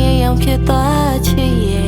ရင်ရောင်ဖြစ်သွားချစ်ရဲ့